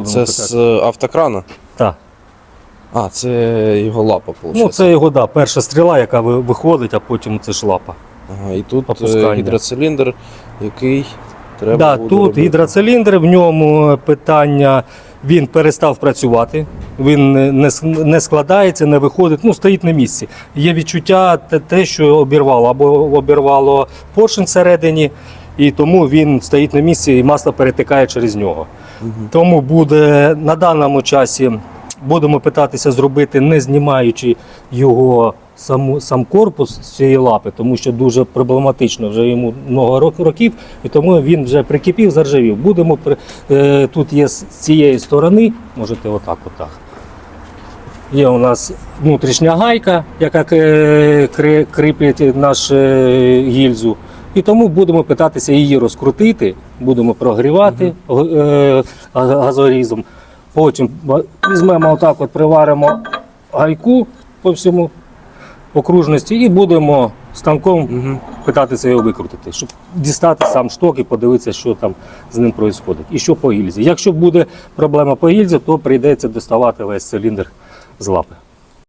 будемо Це питати. з е, автокрана? Так. А, це його лапа, виходить. Ну, це його да, перша стріла, яка ви- виходить, а потім це ж лапа. Ага, і тут е, Опускання. гідроциліндр, який треба Да, буде тут робити. гідроциліндр, в ньому питання, він перестав працювати, він не- не, с- не складається, не виходить, ну стоїть на місці. Є відчуття те, те, що обірвало, або обірвало поршень всередині, і тому він стоїть на місці і масло перетикає через нього. Тому буде на даному часі будемо питатися зробити, не знімаючи його саму, сам корпус з цієї лапи, тому що дуже проблематично вже йому много рок- років, і тому він вже прикипів, заржавів. Будемо е, тут є з цієї сторони, можете отак, отак. Є у нас внутрішня гайка, яка е, кріпить наш е, гільзу. І тому будемо питатися її розкрутити, будемо прогрівати га- газорізом. Потім візьмемо отак, от приваримо гайку по всьому окружності і будемо станком Мгм. питатися його викрутити, щоб дістати сам шток і подивитися, що там з ним відбувається. І що по гільзі. Якщо буде проблема по гільзі, то прийдеться доставати весь циліндр з лапи.